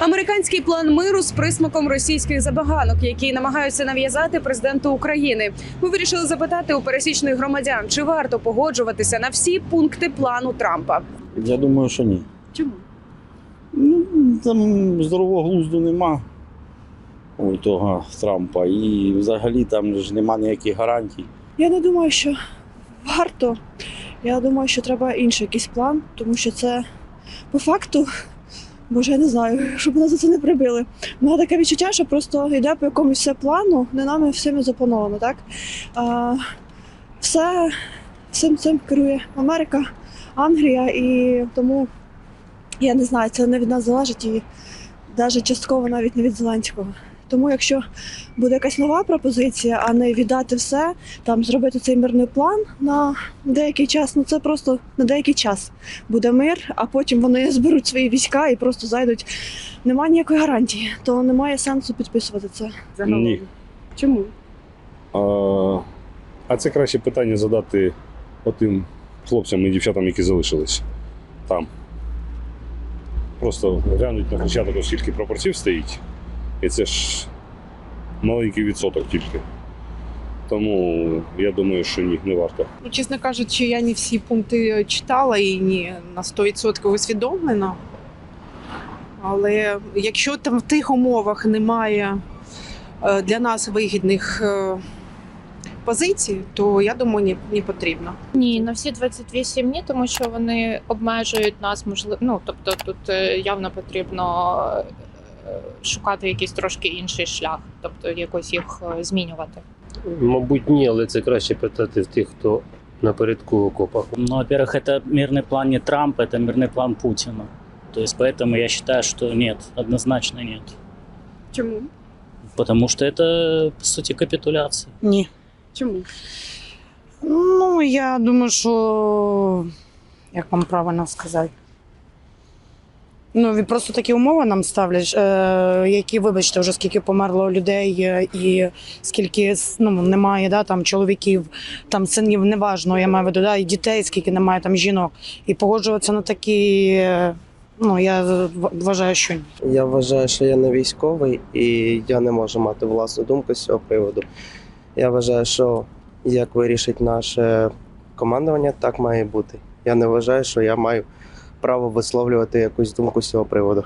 Американський план миру з присмаком російських забаганок, які намагаються нав'язати президенту України. Ми вирішили запитати у пересічних громадян, чи варто погоджуватися на всі пункти плану Трампа. Я думаю, що ні. Чому? Ну, там здорового глузду нема у того Трампа. І взагалі там ж нема ніяких гарантій. Я не думаю, що варто. Я думаю, що треба інший якийсь план, тому що це по факту, боже, я не знаю, щоб нас за це не прибили. У мене таке відчуття, що просто йде по якомусь все плану, не нами всіми заплановано, так? А, все всім цим керує Америка, Англія, і тому я не знаю, це не від нас залежить і навіть частково навіть не від Зеленського. Тому якщо буде якась нова пропозиція, а не віддати все, там зробити цей мирний план на деякий час. Ну це просто на деякий час буде мир, а потім вони зберуть свої війська і просто зайдуть. Немає ніякої гарантії, то немає сенсу підписувати це. Загалом? Ні. Чому? А, а це краще питання задати отим хлопцям і дівчатам, які залишились там. Просто глянуть на початок, скільки пропорцій стоїть. І це ж маленький відсоток тільки. Тому я думаю, що ні, не варто. Ну, чесно кажучи, я не всі пункти читала і не на 100% усвідомлена. Але якщо там в тих умовах немає е, для нас вигідних е, позицій, то я думаю, не, не потрібно. Ні, на всі 28 ні, тому що вони обмежують нас, можливо. Ну тобто тут е, явно потрібно е, шукати якийсь трошки інший шлях, тобто якось їх е, змінювати. Мабуть, ні, але це краще питати в тих, хто напередку в окопах. Ну, во-первых, это мирный план не Трампа, это мирный план Путина. То есть поэтому я считаю, что нет, однозначно нет. Чому? Потому что это, по сути, капитуляция. Ні. Чому? Ну, я думаю, що як вам правильно сказати. Ну, просто такі умови нам ставлять, е, які, вибачте, вже скільки померло людей е, і скільки ну, немає да, там, чоловіків, там синів, неважно, я маю виду, да, і дітей, скільки немає там жінок. І погоджуватися на такі, е, ну, я вважаю, що ні. Я вважаю, що я не військовий і я не можу мати власну думку з цього приводу. Я вважаю, що як вирішить наше командування, так має бути. Я не вважаю, що я маю право висловлювати якусь думку з цього приводу.